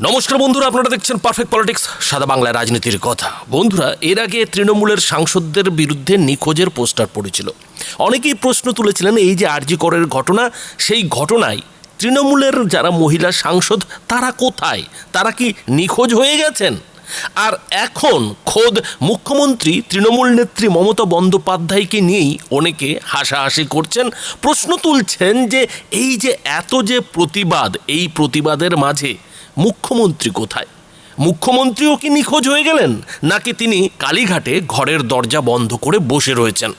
নমস্কার বন্ধুরা, আপনারা দেখছেন পারফেক্ট পলিটিক্স সাদা বাংলায় রাজনীতির কথা। বন্ধুরা, এর আগে তৃণমূলের সাংসদদের বিরুদ্ধে নিখোঁজের পোস্টার পড়েছিল। অনেকেই প্রশ্ন তুলেছিলেন, এই যে আরজি করের ঘটনা, সেই ঘটনায় তৃণমূলের যারা মহিলা সাংসদ, তারা কোথায়? তারা কি নিখোঁজ হয়ে গেছেন? আর এখন খোদ মুখ্যমন্ত্রী তৃণমূল নেত্রী মমতা বন্দ্যোপাধ্যায়কে নিয়েই অনেকে হাসাহাসি করছেন। প্রশ্ন তুলছেন যে এই যে এত যে প্রতিবাদ, এই প্রতিবাদের মাঝে মুখ্যমন্ত্রী কোথায়? মুখ্যমন্ত্রীও কি নিখোঁজ হয়ে গেলেন? নাকি তিনি কালীঘাটে ঘরের দরজা বন্ধ করে বসে রয়েছেন?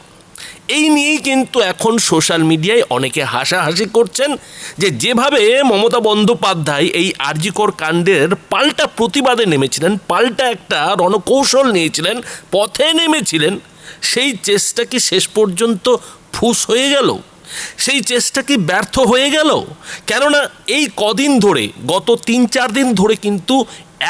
এই নিয়েই কিন্তু এখন সোশ্যাল মিডিয়ায় অনেকে হাসাহাসি করছেন যে যেভাবে মমতা বন্দ্যোপাধ্যায় এই আরজিকর কাণ্ডের পাল্টা প্রতিবাদে নেমেছিলেন, পাল্টা একটা রণকৌশল নিয়েছিলেন, পথে নেমেছিলেন, সেই চেষ্টা কি শেষ পর্যন্ত ফুস হয়ে গেল? সেই চেষ্টা কি ব্যর্থ হয়ে গেল? কেননা এই কদিন ধরে, গত তিন চার দিন ধরে কিন্তু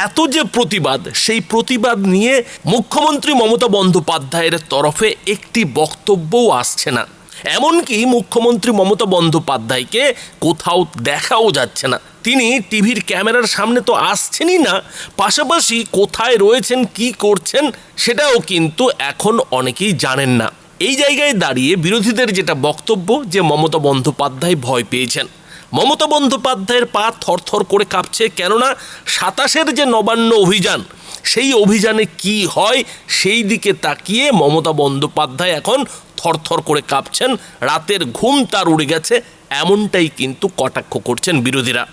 এত যে প্রতিবাদ, সেই প্রতিবাদ নিয়ে মুখ্যমন্ত্রী মমতা বন্দ্যোপাধ্যায়ের তরফে একটি বক্তব্যও আসছে না। এমনকি মুখ্যমন্ত্রী মমতা বন্দ্যোপাধ্যায়কে কোথাও দেখাও যাচ্ছে না। তিনি টিভির ক্যামেরার সামনে তো আসছেনই না, পাশাপাশি কোথায় রয়েছেন, কি করছেন, সেটাও কিন্তু এখন অনেকেই জানেন না। এই জায়গায় দাঁড়িয়ে বিরোধীদের যেটা বক্তব্য যে মমতা বন্দ্যোপাধ্যায় ভয় পেয়েছেন। মমতা বন্দ্যোপাধ্যায়ের পা থরথর করে কাঁপছে কেননা সাতাশের যে নবান্ন অভিযান, সেই অভিযানে কি হয় সেই দিকে তাকিয়ে মমতা বন্দ্যোপাধ্যায় এখন থরথর করে কাঁপছেন। রাতের ঘুম তার উড়ে গেছে, এমনটাই কিন্তু কটাক্ষ করছেন বিরোধীরা।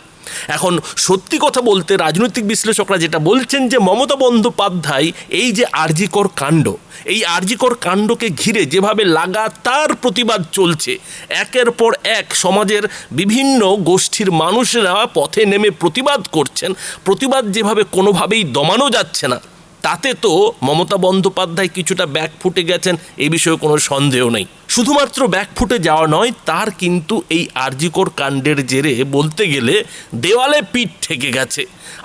এখন সত্যি কথা বলতে রাজনৈতিক বিশ্লেষকরা যেটা বলছেন যে মমতা বন্দ্যোপাধ্যায়, এই যে আরজিকর কাণ্ড, এই আরজিকর কাণ্ডকে ঘিরে যেভাবে লাগাতার প্রতিবাদ চলছে, একের পর এক সমাজের বিভিন্ন গোষ্ঠীর মানুষেরা পথে নেমে প্রতিবাদ করছেন, প্রতিবাদ যেভাবে কোনোভাবেই দমানো যাচ্ছে না, তাতে তো মমতা বন্দ্যোপাধ্যায় কিছুটা ব্যাক ফুটে গেছেন, এ বিষয়ে কোনো সন্দেহ নেই। শুধুমাত্র ব্যাকফুটে যাওয়া নয়, তার কিন্তু এই আরজিকোর কাণ্ডের জেরে বলতে গেলে দেওয়ালে পিঠ ঠেকে গেছে।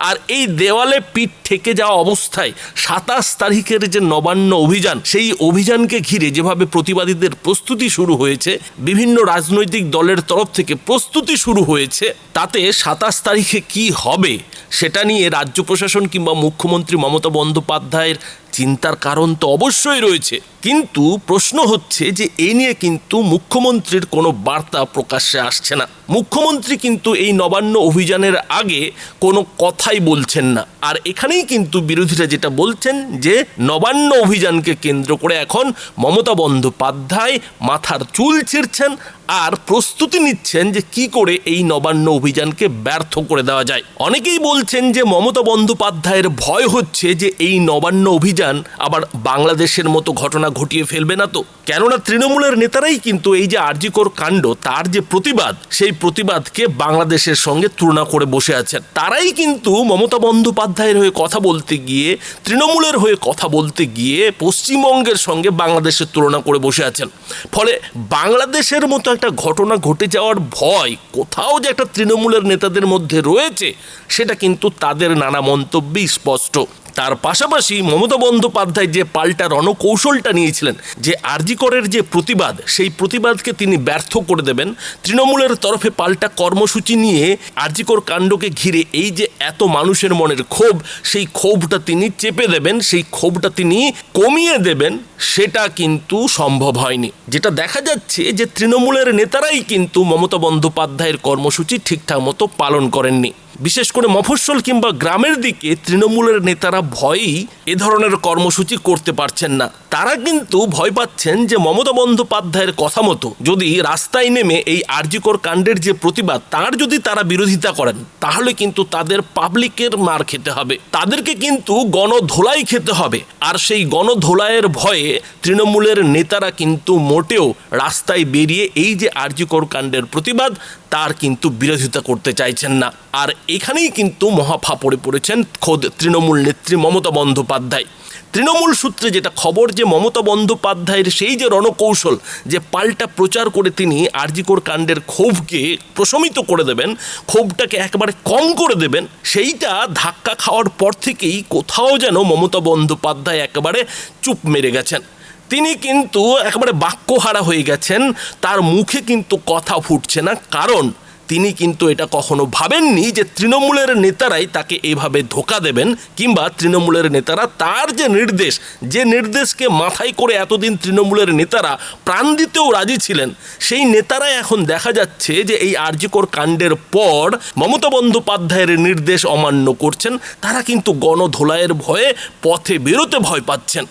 আর এই দেওয়ালে পিঠ ঠেকে যাওয়া অবস্থায় সাতাশ তারিখের যে নবান্ন অভিযান, সেই অভিযানকে ঘিরে যেভাবে প্রতিবাদীদের প্রস্তুতি শুরু হয়েছে, বিভিন্ন রাজনৈতিক দলের তরফ থেকে প্রস্তুতি শুরু হয়েছে, তাতে সাতাশ তারিখে কি হবে, সেটা নিয়ে রাজ্য প্রশাসন কিংবা মুখ্যমন্ত্রী মমতা বন্দ্যোপাধ্যায়ের চিন্তার কারণ তো অবশ্যই রয়েছে। কিন্তু প্রশ্ন হচ্ছে যে এই নিয়ে কিন্তু মুখ্যমন্ত্রীর কোনো বার্তা প্রকাশ্যে আসছে না। মুখ্যমন্ত্রী কিন্তু এই নবান্ন অভিযানের আগে কোনো কথাই বলছেন না। আর এখানেই কিন্তু বিরোধীরা যেটা বলছেন যে নবান্ন অভিযানকে কেন্দ্র করে এখন মমতা বন্দ্যোপাধ্যায় মাথার চুল ছিঁড়ছেন আর প্রস্তুতি নিচ্ছেন যে কি করে এই নবান্ন অভিযানকে ব্যর্থ করে দেওয়া যায়। অনেকেই বলছেন যে মমতা বন্দ্যোপাধ্যায়ের ভয় হচ্ছে যে এই নবান্ন অভিযান আবার বাংলাদেশের মতো ঘটনা ঘটিয়ে ফেলবে না তো। কেননা তৃণমূলের নেতারাই কিন্তু এই যে আরজিকর কাণ্ড, তার যে প্রতিবাদ, সেই প্রতিবাদকে বাংলাদেশের সঙ্গে তুলনা করে বসে আছেন। তারাই কিন্তু মমতা বন্দ্যোপাধ্যায়ের হয়ে কথা বলতে গিয়ে, তৃণমূলের হয়ে কথা বলতে গিয়ে পশ্চিমবঙ্গের সঙ্গে বাংলাদেশের তুলনা করে বসে আছেন। ফলে বাংলাদেশের মতো একটা ঘটনা ঘটে যাওয়ার ভয় কোথাও যে একটা তৃণমূলের নেতাদের মধ্যে রয়েছে, সেটা কিন্তু তাদের নানা মন্তব্যেই স্পষ্ট। তার পাশাপাশি মমতা বন্দ্যোপাধ্যায় যে পাল্টা রণকৌশলটা নিয়েছিলেন, যে আরজিকরের যে প্রতিবাদ, সেই প্রতিবাদকে তিনি ব্যর্থ করে দেবেন। তৃণমূলের তরফে পাল্টা কর্মসূচি নিয়ে আরজিকর কাণ্ডকে ঘিরে এই যে এত মানুষের মনের ক্ষোভ, সেই ক্ষোভটা তিনি চেপে দেবেন, সেই ক্ষোভটা তিনি কমিয়ে দেবেন, সেটা কিন্তু সম্ভব হয়নি। যেটা দেখা যাচ্ছে যে তৃণমূলের নেতারাই কিন্তু মমতা বন্দ্যোপাধ্যায়ের কর্মসূচি ঠিকঠাক মতো পালন করেননি। বিশেষ করে মফস্বল কিংবা গ্রামের দিকে তৃণমূলের নেতারা ভয়েই এ ধরনের কর্মসূচি করতে পারছেন না। তারা কিন্তু ভয় পাচ্ছেন যে মমতা বন্দ্যোপাধ্যায়ের কথা মতো যদি রাস্তায় নেমে এই আরজিকর কাণ্ডের যে প্রতিবাদ, তার যদি তারা বিরোধিতা করেন, তাহলে কিন্তু তাদের পাবলিকের মার খেতে হবে। তাদেরকে কিন্তু গণধোলাই খেতে হবে। আর সেই গণধোলাইয়ের ভয়ে তৃণমূলের নেতারা কিন্তু মোটেও রাস্তায় বেরিয়ে এই যে আরজিকর কাণ্ডের প্রতিবাদ, তার কিন্তু বিরোধিতা করতে চাইছেন না। আর এখানেই কিন্তু মহাফাপড়ে পড়েছেন খোদ তৃণমূল নেত্রী মমতা বন্দ্যোপাধ্যায়। তৃণমূল সূত্রে যেটা খবর যে মমতা বন্দ্যোপাধ্যায়ের সেই যে রণকৌশল, যে পাল্টা প্রচার করে তিনি আরজিকোর কাণ্ডের ক্ষোভকে প্রশমিত করে দেবেন, ক্ষোভটাকে একেবারে কম করে দেবেন, সেইটা ধাক্কা খাওয়ার পর থেকেই কোথাও যেন মমতা বন্দ্যোপাধ্যায় একেবারে চুপ মেরে গেছেন। তিনি কিন্তু একেবারে বাক্যহারা হয়ে গেছেন, তার মুখে কিন্তু কথা ফুটছে না। কারণ তিনি কিন্তু এটা কখনো ভাবেননি যে তৃণমূলের নেতারাই তাকে এভাবে ধোকা দেবেন কিংবা তৃণমূলের নেতারা তার যে নির্দেশ, যে নির্দেশকে মাথায় করে এতদিন তৃণমূলের নেতারা প্রাণ দিতেও রাজি ছিলেন, সেই নেতারা এখন দেখা যাচ্ছে যে এই আর্যিকর কাণ্ডের পর মমতা বন্দ্যোপাধ্যায়ের নির্দেশ অমান্য করছেন। তারা কিন্তু গণধোলাইয়ের ভয়ে পথে বেরোতে ভয় পাচ্ছেন।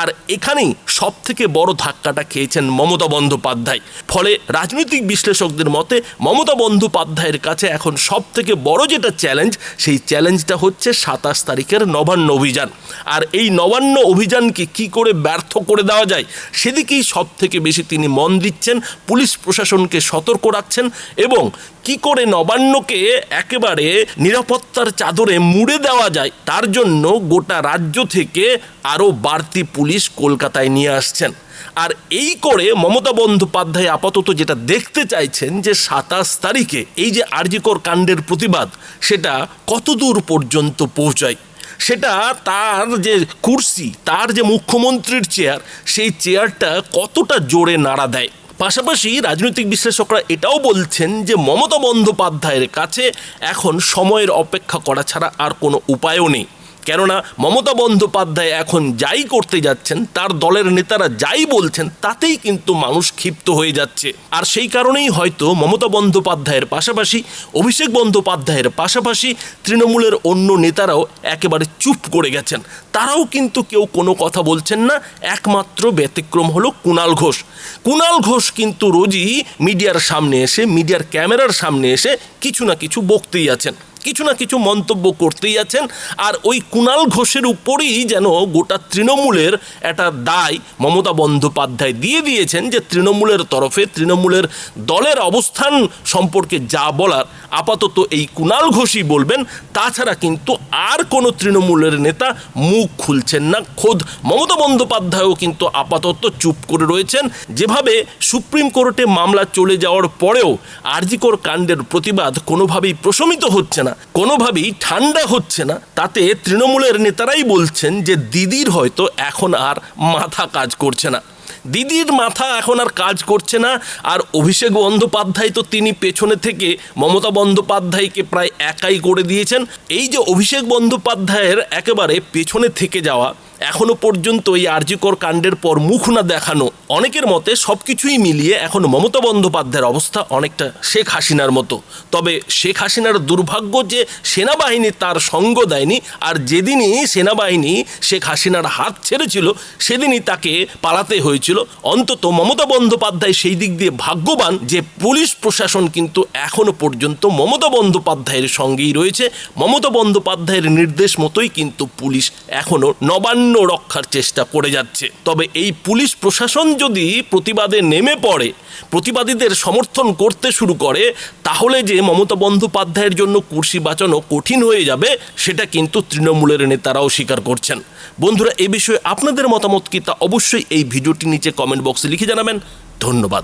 আর এখানেই সব থেকে বড় ধাক্কাটা খেয়েছেন মমতা বন্দ্যোপাধ্যায়। ফলে রাজনৈতিক বিশ্লেষকদের মতে, মমতা বন্দ্যোপাধ্যায়ের কাছে এখন সব থেকে বড় যেটা চ্যালেঞ্জ, সেই চ্যালেঞ্জটা হচ্ছে সাতাশ তারিখের নবান্ন অভিযান। আর এই নবান্ন অভিযানকে কি করে ব্যর্থ করে দেওয়া যায়, সেদিকেই সব থেকে বেশি তিনি মন দিচ্ছেন, পুলিশ প্রশাসনকে সতর্ক রাখছেন এবং কি করে নবান্নকে একেবারে নিরাপত্তার চাদরে মুড়ে দেওয়া যায়? তার জন্য গোটা রাজ্য থেকে আরও বাড়তি পুলিশ কলকাতায় নিয়ে আসছেন। আর এই করে মমতা বন্দ্যোপাধ্যায় আপাতত যেটা দেখতে চাইছেন যে সাতাশ তারিখে এই যে আরজিকর কাণ্ডের প্রতিবাদ, সেটা কতদূর পর্যন্ত পৌঁছায়? সেটা তার যে কুর্সি, তার যে মুখ্যমন্ত্রীর চেয়ার সেই চেয়ারটা কতটা জোরে নাড়া দেয়? পাশাপাশি রাজনৈতিক বিশ্লেষকরা এটাও বলছেন যে মমতা বন্দ্যোপাধ্যায়ের কাছে এখন সময়ের অপেক্ষা করা ছাড়া আর কোনো উপায়ও নেই। কেননা মমতা বন্দ্যোপাধ্যায় এখন যাই করতে যাচ্ছেন, তার দলের নেতারা যাই বলছেন, তাতেই কিন্তু মানুষ ক্ষিপ্ত হয়ে যাচ্ছে। আর সেই কারণেই হয়তো মমতা বন্দ্যোপাধ্যায়ের পাশাপাশি, অভিষেক বন্দ্যোপাধ্যায়ের পাশাপাশি তৃণমূলের অন্য নেতারাও একেবারে চুপ করে গেছেন। তারাও কিন্তু কেউ কোনো কথা বলছেন না, একমাত্র ব্যতিক্রম হলো কুণাল ঘোষ। কুণাল ঘোষ কিন্তু রোজই মিডিয়ার সামনে এসে, মিডিয়ার ক্যামেরার সামনে এসে কিছু না কিছু বকতেই আছেন। কিছু না কিছু মন্তব্য করতেই আছেন। আর ওই কুণাল ঘোষের উপরই যেন গোটা তৃণমূলের একটা দায় মমতা বন্দ্যোপাধ্যায় দিয়ে দিয়েছেন যে তৃণমূলের তরফে তৃণমূলের দলের অবস্থান সম্পর্কে যা বলার আপাতত এই কুণাল ঘোষই বলবেন। তাছাড়া কিন্তু আর কোনো তৃণমূলের নেতা মুখ খুলছেন না। খোদ মমতা বন্দ্যোপাধ্যায়ও কিন্তু আপাতত চুপ করে রয়েছেন। যেভাবে সুপ্রিম কোর্টে মামলা চলে যাওয়ার পরেও আরজিকর কাণ্ডের প্রতিবাদ কোনোভাবেই প্রশমিত হচ্ছে না। কোনোভাবেই ঠান্ডা হচ্ছে না। তাতে তৃণমূলের নেতারাই বলছেন যে দিদির হয়তো এখন আর মাথা কাজ করছে না। দিদির মাথা এখন আর কাজ করছে না, আর অভিষেক বন্দ্যোপাধ্যায় তো তিনি পেছনে থেকে মমতা বন্দ্যোপাধ্যায়কে প্রায় একাই করে দিয়েছেন। এই যে অভিষেক বন্দ্যোপাধ্যায়ের একেবারে পেছনে থেকে যাওয়া এখনও পর্যন্ত এই আর্যিকর কাণ্ডের পর মুখ না দেখানো, অনেকের মতে সব কিছুই মিলিয়ে এখন মমতা বন্দ্যোপাধ্যায়ের অবস্থা অনেকটা শেখ হাসিনার মতো। তবে শেখ হাসিনার দুর্ভাগ্য যে সেনাবাহিনী তার সঙ্গ দেয়নি আর যেদিনই সেনাবাহিনী শেখ হাসিনার হাত ছেড়েছিল, সেদিনই তাকে পালাতে হয়েছিল। অন্তত মমতা বন্দ্যোপাধ্যায় সেই দিক দিয়ে ভাগ্যবান যে পুলিশ প্রশাসন কিন্তু এখনও পর্যন্ত মমতা বন্দ্যোপাধ্যায়ের সঙ্গেই রয়েছে। মমতা বন্দ্যোপাধ্যায়ের নির্দেশ মতোই কিন্তু পুলিশ এখনও নবান্ন রক্ষার চেষ্টা করে যাচ্ছে। তবে এই পুলিশ প্রশাসন যদি প্রতিবাদে নেমে পড়ে, প্রতিবাদীদের সমর্থন করতে শুরু করে, তাহলে যে মমতা বন্দ্যোপাধ্যায়ের জন্য কুর্সি বাঁচানো কঠিন হয়ে যাবে, সেটা কিন্তু তৃণমূলের নেতারাও স্বীকার করছেন। বন্ধুরা, এ বিষয়ে আপনাদের মতামত কি তা অবশ্যই এই ভিডিওটি নিচে কমেন্ট বক্সে লিখে জানাবেন। ধন্যবাদ।